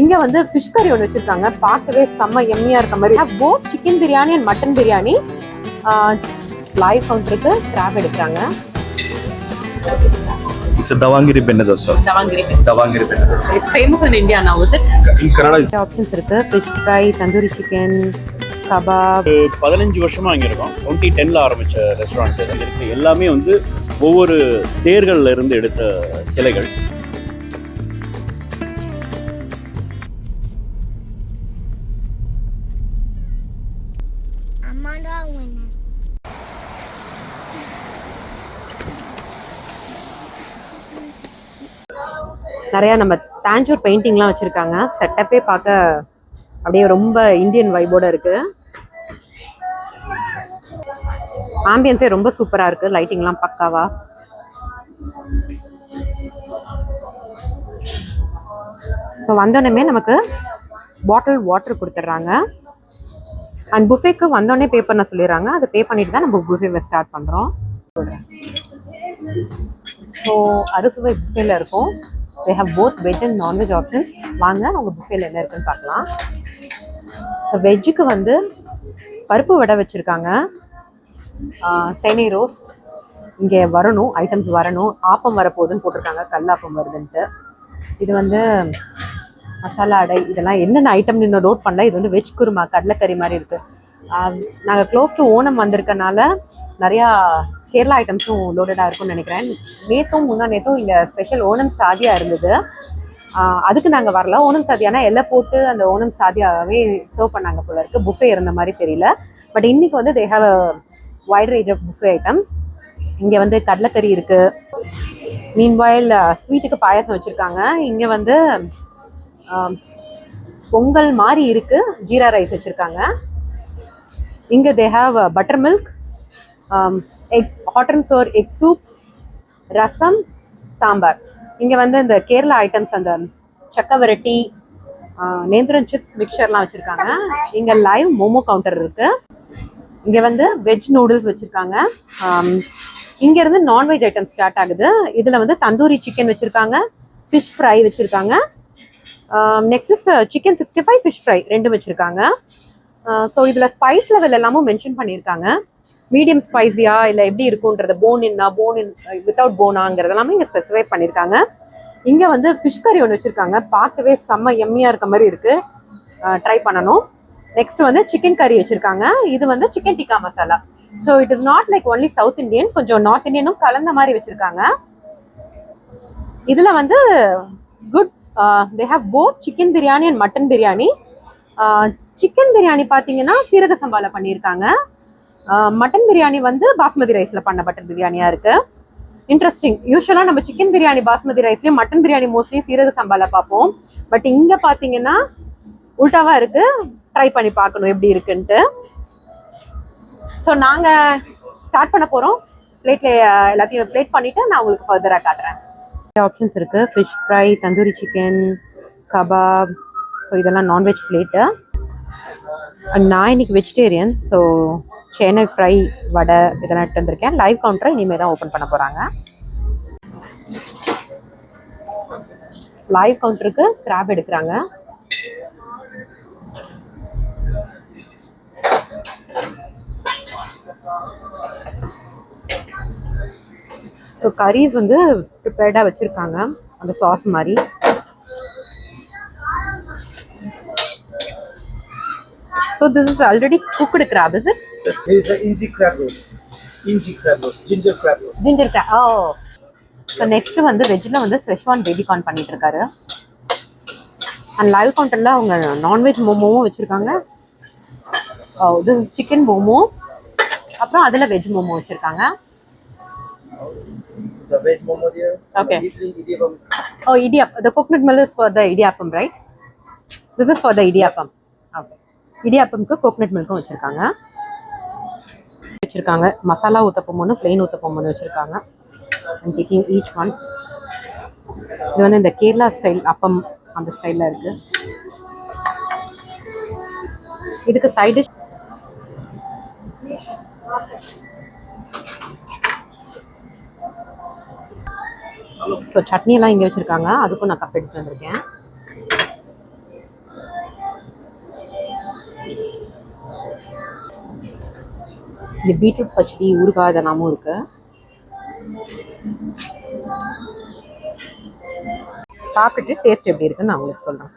இங்க வந்து ஃபிஷ் கறி ஒன்று வச்சிருக்காங்க. பார்க்கவே செம்ம எம்மியா இருக்க மாதிரி. Both chicken biryani and mutton biryani live கவுண்டருக்கு கிராப் எடுக்கிறாங்க. It's a Davangiri Benne dosa. Davangere Davangiri Benne dosa. It's famous in India now is it In it's இருக்கு. Fish fry tandoori chicken kebab பதினஞ்சு வருஷமா இங்க இருக்கோம். Twenty டென்ல ஆரம்பிச்ச restaurant இருக்கு எல்லாமே வந்து ஒவ்வொரு தேர்கள்ல இருந்து எடுத்த சிலைகள். நிறையா நம்ம தாஞ்சூர் பெயிண்டிங்லாம் வச்சிருக்காங்க. செட்டப்பே பார்க்க அப்படியே ரொம்ப இந்தியன் வைபோட இருக்கு. ஆம்பியன்ஸே ரொம்ப சூப்பரா இருக்கு. லைட்டிங்லாம் பக்காவா. ஸோ வந்தோடனே நமக்கு பாட்டில் வாட்டர் கொடுத்துட்றாங்க. அண்ட் புஃபேக்கு வந்தோடனே பே பண்ண சொல்லிடுறாங்க. அதை பே பண்ணிட்டு தான் நம்ம புஃபேவை ஸ்டார்ட் பண்ணுறோம் ஸோ அறுசுவை புஃபேல இருக்கும். They have both veg and non veg options வாங்க அவங்க புஃபேல என்ன இருக்குன்னு பார்க்கலாம். ஸோ வெஜ்ஜுக்கு வந்து பருப்பு வடை வச்சுருக்காங்க. செனை ரோஸ்ட் இங்கே வரணும் ஐட்டம்ஸ் வரணும். ஆப்பம் வரப்போகுதுன்னு போட்டிருக்காங்க. கல்லாப்பம் வருதுன்ட்டு. இது வந்து மசாலா அடை இதெல்லாம் என்னென்ன ஐட்டம்னு இன்னும் நோட் பண்ணல. இது வந்து வெஜ் குருமா கடலைக்கறி மாதிரி இருக்குது நாங்கள் க்ளோஸ் டு ஓணம் வந்திருக்கனால நிறையா கேரளா ஐட்டம்ஸும் லோடடாக இருக்கும்னு நினைக்கிறேன். நேற்றும் முந்தா நேற்றும் இங்கே ஸ்பெஷல் ஓணம் சாதியாக இருந்தது. அதுக்கு நாங்கள் வரல. ஓணம் சாதியானா எல்லாம் போட்டு அந்த ஓணம் சாதியாகவே சர்வ் பண்ணாங்க போல இருக்கு. புஃபே இருந்த மாதிரி தெரியல. பட் இன்னைக்கு வந்து they have wide range of buffet items இங்கே வந்து கடலைக்கறி இருக்குது மீன்வாயில் ஸ்வீட்டுக்கு பாயாசம் வச்சுருக்காங்க. இங்கே வந்து பொங்கல் மாதிரி இருக்குது ஜீரா ரைஸ் வச்சுருக்காங்க. இங்கே they have butter milk egg hot and sour egg soup rasam sambar இங்கே வந்து இந்த கேரளா ஐட்டம்ஸ் அந்த சக்கவரட்டி நேந்திரன் சிப்ஸ் மிக்சர்லாம் வச்சுருக்காங்க. இங்கே லைவ் மோமோ கவுண்டர் இருக்கு. இங்கே வந்து வெஜ் நூடுல்ஸ் வச்சுருக்காங்க. Um, இங்கேருந்து நான்வெஜ் ஐட்டம் ஸ்டார்ட் ஆகுது. இதில் வந்து தந்தூரி சிக்கன் வச்சுருக்காங்க. ஃபிஷ் ஃப்ரை வச்சுருக்காங்க. Next chicken sixty five fish fry ரெண்டும் வச்சுருக்காங்க. ஸோ uh, இதில் ஸ்பைஸ் லெவல் எல்லாமும் மென்ஷன் பண்ணியிருக்காங்க. மீடியம் ஸ்பைஸியா இல்லை எப்படி இருக்குன்றது போன் இன்னா போன் இன் வித்தவுட் போனாங்கிறது எல்லாமே இங்கே ஸ்பெசிஃபை பண்ணியிருக்காங்க இங்கே வந்து ஃபிஷ் கறி ஒன்று வச்சுருக்காங்க. பார்க்கவே செம்ம எம்மியாக இருக்க மாதிரி இருக்குது ட்ரை பண்ணணும். நெக்ஸ்ட் வந்து சிக்கன் கறி வச்சுருக்காங்க. இது வந்து chicken tikka masala so it is not like only South Indian கொஞ்சம் நார்த் இந்தியனும் கலந்த மாதிரி வச்சுருக்காங்க. இதில் வந்து good they have both chicken biryani and mutton biryani chicken biryani பார்த்தீங்கன்னா சீரக சம்பாவில் பண்ணியிருக்காங்க மட்டன் பிரியாணி வந்து பாஸ்மதி ரைஸில் பண்ண பட்டர் பிரியாணியாக இருக்கு. இன்ட்ரெஸ்டிங் யூஸ்வலாக நம்ம சிக்கன் பிரியாணி பாஸ்மதி ரைஸ்லேயும் மட்டன் பிரியாணி மோஸ்ட்லி சீரக சம்பாவில் பார்ப்போம். பட் இங்கே பார்த்தீங்கன்னா உல்ட்டாவாக இருக்கு. ட்ரை பண்ணி பார்க்கணும் எப்படி இருக்குன்ட்டு. ஸோ நாங்கள் ஸ்டார்ட் பண்ண போகிறோம் பிளேட்டில் எல்லாத்தையும் பிளேட் பண்ணிவிட்டு நான் உங்களுக்கு ஃபர்தராக காட்டுறேன். ஆப்ஷன்ஸ் இருக்குது fish fry tandoori chicken kebab so இதெல்லாம் நான்வெஜ் பிளேட்டு நான் இன்னைக்கு vegetarian so Chennai fry vada இதெல்லாம் எடுத்து வந்திருக்கேன். லைவ் கவுண்டரை இனிமேல் தான் ஓப்பன் பண்ண போகிறாங்க லைவ் கவுண்டருக்கு கிராப் எடுக்கிறாங்க. ஸோ கரீஸ் வந்து ப்ரிப்பேர்டாக வச்சுருக்காங்க. அந்த சாஸ் மாதிரி. So this is already cooked crab is it This is the Inji crab roast. Inji crab roast, ginger crab roast. Ginger crab oh so next வந்து வெஜ்ஜில் வந்து செஷ்வான் பேபிகார்ன் பண்ணிட்டு இருக்காரு அண்ட் லைவ் கவுண்டரில் அவங்க நான்வெஜ் மோமோவும் வச்சுருக்காங்க. இது சிக்கன் மோமோ அப்புறம் அதில் வெஜ் மோமோ வச்சுருக்காங்க. There. Idiyappam. Oh idiyap the coconut milk is for the idiyappam right this is for the idiyappam okay இடியாப்பம்க்கு coconut மில்க்கும் வச்சுருக்காங்க. வச்சுருக்காங்க. மசாலா ஊத்தப்பம் ஒன்று பிளெயின் ஊத்தப்பம் ஒன்று வச்சுருக்காங்க. டேக்கிங் ஈச் ஒன் இது வந்து இந்த கேரளா ஸ்டைல் அப்பம் அந்த ஸ்டைலில் இருக்கு. இதுக்கு சைடு ஸோ சட்னி எல்லாம் இங்கே வச்சுருக்காங்க. அதுக்கும் நான் கப் எடுத்து வந்திருக்கேன். இங்கே பீட்ரூட் பச்சடி ஊறுகாய் இதெல்லாமும் இருக்கு சாப்பிட்டுட்டு டேஸ்ட் எப்படி இருக்குன்னு நான் உங்களுக்கு சொல்கிறேன்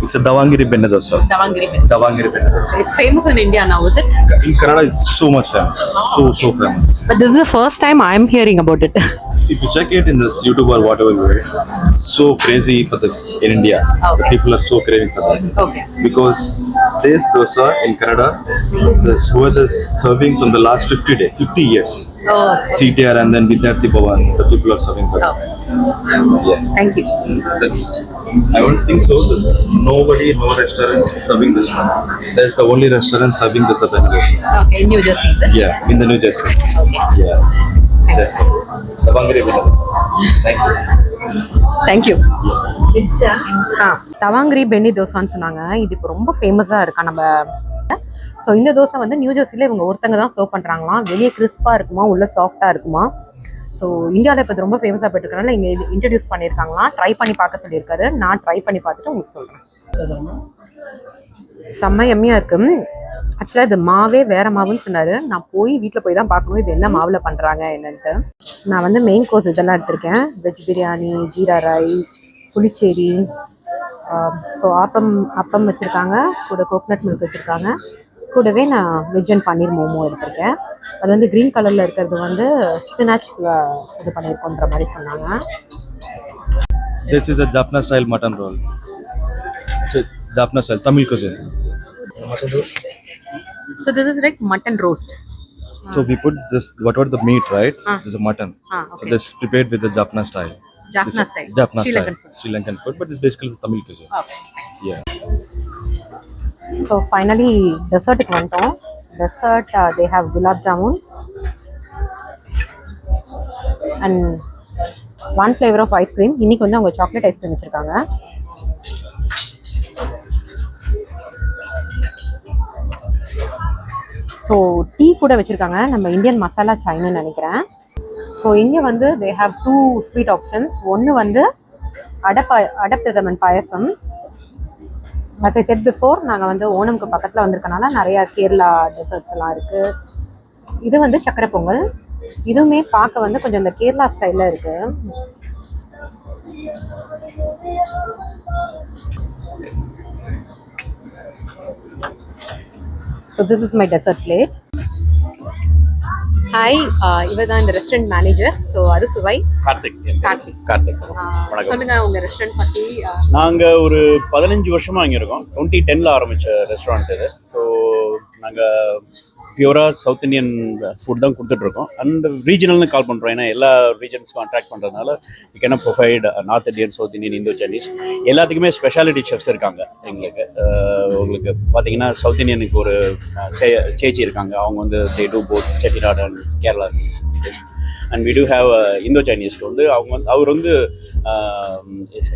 It's a Davangiri Benne dosa. Davangere Davangiri Benne dosa. It's famous in India now is it In Kannada, it's so much famous. So, so famous. but this is the first time i am hearing about it If you check it in this YouTube or whatever, read, it's so crazy for this in India. The Okay. people are so craving for that. okay Because this dosa in Canada, this whoever is serving from the last 50 days, 50 years. oh CTR and then Vidyarthi Bhavan, the people are serving for that. Yeah. thank you This, I don't think so. This nobody, no restaurant serving this one. There's the only restaurant serving this the Jersey. okay new jersey? Yeah, in the New Jersey. okay Yeah. That's it. Thank you ah Davangere benne தோசான்னு சொன்னாங்க. இது இப்போ ரொம்ப ஃபேமஸாக இருக்கா நம்ம? So இந்த தோசை வந்து new ஜெர்சியில் இவங்க ஒருத்தங்க தான் சர்வ் பண்ணுறாங்களாம் வெளியே கிறிஸ்பாக இருக்குமா உள்ளே சாஃப்டாக இருக்குமா? ஸோ இந்தியாவில் இப்போ இது ரொம்ப ஃபேமஸாக போயிட்டுருக்கனால இங்கே இது இன்ட்ரடியூஸ் பண்ணியிருக்காங்களாம். ட்ரை பண்ணி பார்க்க சொல்லியிருக்காரு. நான் ட்ரை பண்ணி பார்த்துட்டு உங்களுக்கு சொல்கிறேன் செம்ம எம்மியாக இருக்கு. ஆக்சுவலாக இது மாவே வேற மாவுன்னு சொன்னார். நான் போய் வீட்டில் போய் தான் பார்க்கணும். இது என்ன மாவில் பண்ணுறாங்க என்னன்ட்டு. நான் வந்து மெயின் கோர்ஸ் இதெல்லாம் எடுத்திருக்கேன். Veg biryani jeera rice pulissery so appam appam வச்சுருக்காங்க. கூட கோகனட் மில்க் வச்சுருக்காங்க. கூடவே நான் வெஜ் அண்ட் பன்னீர் மோமோ எடுத்திருக்கேன். அது வந்து க்ரீன் கலரில் இருக்கிறது வந்து ஸ்பினாச்சில் இது பண்ணியிருக்கோன்ற மாதிரி சொன்னாங்க. This is a Japanese style mutton roll. So, Japanese style, Tamil cuisine. So this is like mutton roast So we put this, whatever the meat, right? Ah. This is mutton. Ah, So okay. this is prepared with the Japanese style. Japanese This is style. Japanese Sri style. Lankan food. Sri Lankan food, but it's basically the Tamil cuisine. Okay Yeah. So finally டெசர்ட்டுக்கு வந்துட்டோம் dessert they have gulab jamun and one flavour of ice cream இன்னைக்கு வந்து அவங்க chocolate ice cream வச்சுருக்காங்க so tea கூட வச்சுருக்காங்க. நம்ம Indian masala சாய்னு நினைக்கிறேன். So இங்கே வந்து they have two sweet options ஒன்று வந்து அடப்பா Ada Pradhaman payasam. As I said before நாங்கள் வந்து ஓணமுக்கு பக்கத்தில் வந்திருக்கனால நிறையா கேரளா டெசர்ட்ஸ்லாம் இருக்குது இது வந்து சக்கரை பொங்கல். இதுவுமே பார்க்க வந்து கொஞ்சம் இந்த கேரளா ஸ்டைலில் இருக்குது so this is my dessert plate hi இவர் தான் இந்த ரெஸ்டாரண்ட் மேனேஜர் ஸோ அறுசுவை கார்த்திக். கார்த்திக். கார்த்திக். வணக்கம். சொல்லுங்க உங்க ரெஸ்டாரண்ட் பத்தி நாங்க ஒரு பதினஞ்சு வருஷமா இங்க இருக்கோம். டுவெண்ட்டி டென்ல ஆரம்பிச்ச ரெஸ்டாரண்ட் இது. ஸோ நாங்க பியூராக சவுத் இந்தியன் ஃபுட் தான் கொடுத்துட்ருக்கோம். அண்ட் ரீஜனல்னு கால் பண்ணுறோம் ஏன்னா எல்லா ரீஜன்ஸ்க்கும் அட்ராக்ட் பண்ணுறதுனால we can provide North Indian South Indian Indo Chinese எல்லாத்துக்குமே ஸ்பெஷாலிட்டி செஃப்ஸ் இருக்காங்க எங்களுக்கு. உங்களுக்கு பார்த்தீங்கன்னா சவுத் இந்தியனுக்கு ஒரு சே- சேச்சி இருக்காங்க. அவங்க வந்து they do both Chettinad and Kerala and we do have Indo Chinese வந்து அவங்க வந்து அவர் வந்து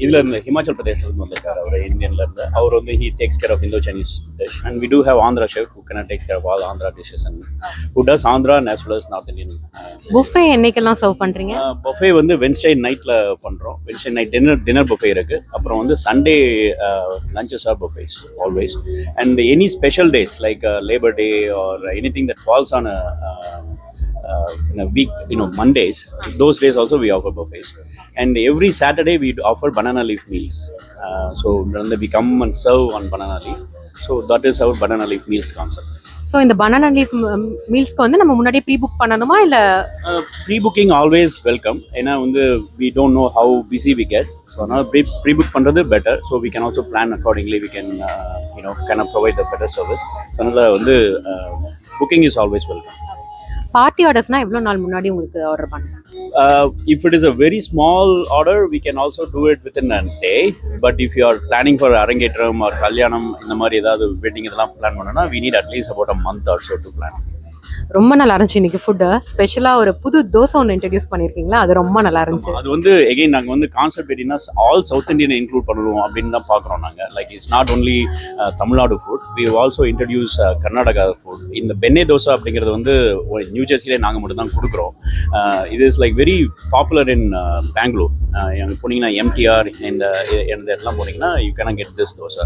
இதில் இருந்து ஹிமாச்சல் பிரதேஷ்லேருந்து வந்திருக்காரு அவர் இந்தியன்ல இருந்து. அவர் வந்து he takes care of Indo Chinese dish and we do have Andhra chef who can take care of all Andhra dishes and who does Andhra and as well as North Indian buffet என்னைக்கெல்லாம் serve பண்றீங்க? Buffet வந்து Wednesday நைட்டில் பண்ணுறோம் Wednesday night dinner dinner buffet இருக்குது அப்புறம் வந்து Sunday lunches are buffets always and any special days like labour day or anything that falls on in a week, you know, Mondays, those days also we offer buffets. And every Saturday we offer banana leaf meals. Uh, so we come and serve on banana leaf. So that is our banana leaf meals concept. ஸோ இந்த banana leaf மீல்ஸ்க்கு வந்து நம்ம முன்னாடியே pre book பண்ணணுமா இல்லை pre booking always welcome ஏன்னா வந்து we don't know how busy we get so அதனால் ப்ரீ ப்ரீ புக் பண்ணுறது better so we can also plan accordingly we can you know can provide the better service அதனால் வந்து booking is always welcome party ஆர்டர்ஸ்னா எவ்வளோ நாள் முன்னாடி உங்களுக்கு order பண்ணுங்க if it is a very small order we can also do it within day but if you are planning for அரங்கேற்றம் or கல்யாணம் இந்த மாதிரி ஏதாவது வெட்டிங் இதெல்லாம் பிளான் பண்ணோம்னா we need at least about a month or so to plan ரொம்ப நல்லா இருந்துச்சு இன்னைக்கு ஃபுட்டு ஸ்பெஷலாக ஒரு புது தோசை ஒன்று இன்ட்ரடியூஸ் பண்ணியிருக்கீங்களா அது ரொம்ப நல்லா இருந்துச்சு. அது வந்து எகைன் நாங்கள் வந்து கான்செப்ட் எப்படின்னா ஆல் சவுத் இந்தியன் இன்க்ளூட் பண்ணுவோம் அப்படின்னு தான் பார்க்குறோம் நாங்கள் like it's not only Tamil Nadu food we also introduce Karnataka food இந்த பென்னே தோசை அப்படிங்கிறது வந்து நியூ ஜெர்சிலே நாங்கள் மட்டும் தான் கொடுக்குறோம். இது is like very popular in Bangalore அங்கே போனீங்கன்னா எம்டிஆர் இந்த இந்த இடத்துல போனீங்கன்னா you can get this dosa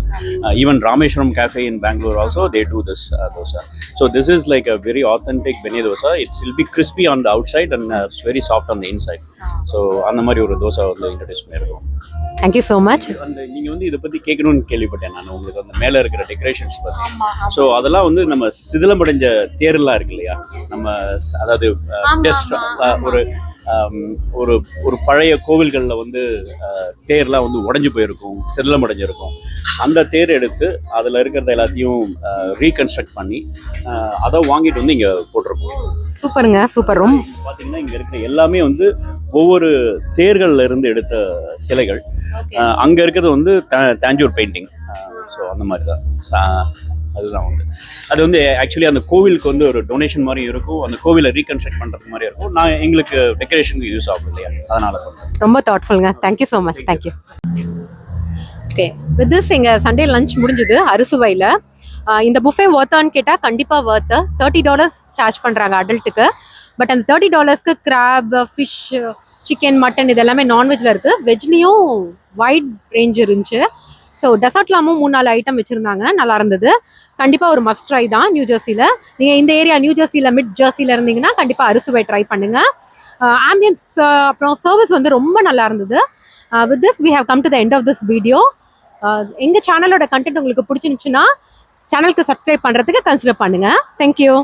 even Rameshwaram cafe in Bangalore also they do this dosa so this is like a very authentic benne dosa it's will be crispy on the outside and very soft on the inside so அந்த மாதிரி ஒரு தோசை வந்து introduce பண்ணியிருக்கோம் thank you so much அந்த நீங்கள் வந்து இதை பற்றி கேட்கணும்னு கேள்விப்பட்டேன் நான். உங்களுக்கு அந்த மேலே இருக்கிற டெக்கரேஷன்ஸ் பற்றி ஸோ அதெல்லாம் வந்து நம்ம சிதிலமடைஞ்ச தேர்லாம் இருக்கு இல்லையா? நம்ம அதாவது அஹ், ஒரு ஒரு ஒரு பழைய கோவில்களில் வந்து தேர்லாம் வந்து உடஞ்சி போயிருக்கும் சிதிலமடைஞ்சிருக்கும் அந்த தேர் எடுத்து அதில் இருக்கிறத எல்லாத்தையும் ரீகன்ஸ்ட்ரக்ட் பண்ணி அதை வாங்கிட்டு வந்து இங்கே போட்டிருக்கோம். சூப்பருங்க சூப்பர். ரொம்ப பார்த்தீங்கன்னா இங்கே இருக்கிற எல்லாமே வந்து ஒவ்வொரு தேர்கள்ல இருந்து எடுத்த சிலைகள். அங்க இருக்கிறது வந்து தா- தாஞ்சூர் பெயிண்டிங் ஸோ அந்த மாதிரி தான் அதுதான் வந்து அது வந்து ஆக்சுவலி அந்த கோவிலுக்கு வந்து ஒரு டொனேஷன் மாதிரி இருக்கும். அந்த கோவிலை ரீகன்ஸ்ட்ரக்ட் பண்ணுறது மாதிரி இருக்கும். நான் எங்களுக்கு டெக்கரேஷனுக்கு யூஸ் ஆகும் இல்லையா? அதனால ரொம்ப தாட்ஃபுல்ங்க thank you so much thank you okay with this எங்கள் சண்டே லஞ்ச் முடிஞ்சுது. அறுசுவையில். இந்த புஃபே ஒர்த்தான்னு கேட்டால் கண்டிப்பாக ஒர்த்து தேர்ட்டி டாலர்ஸ் சார்ஜ் பண்ணுறாங்க அடல்ட்டுக்கு பட் அந்த தேர்ட்டி டாலர்ஸ்க்கு கிராப் ஃபிஷ் சிக்கன் மட்டன் இது எல்லாமே நான்வெஜ்ல இருக்குது வெஜ்லேயும் வைட் ரேஞ்ச் இருந்துச்சு. ஸோ டெசர்ட்லாமும் மூணு நாலு ஐட்டம் வச்சுருந்தாங்க. நல்லா இருந்தது. கண்டிப்பாக ஒரு மஸ்ட் ட்ரை தான் நியூ ஜெர்சியில் நீங்கள் இந்த ஏரியா நியூ ஜெர்சியில் மிட் ஜெர்சியில் இருந்தீங்கன்னா கண்டிப்பாக அரிசுவை ட்ரை பண்ணுங்கள் ஆம்பியன்ஸ் அப்புறம் சர்வீஸ் வந்து ரொம்ப நல்லா இருந்தது. With this we have come to the end of this video எங்கள் சேனலோட கண்டென்ட் உங்களுக்கு பிடிச்சிருந்துச்சுன்னா சேனலுக்கு சப்ஸ்கிரைப் பண்ணுறதுக்கு கன்சிடர் பண்ணுங்கள் தேங்க்யூ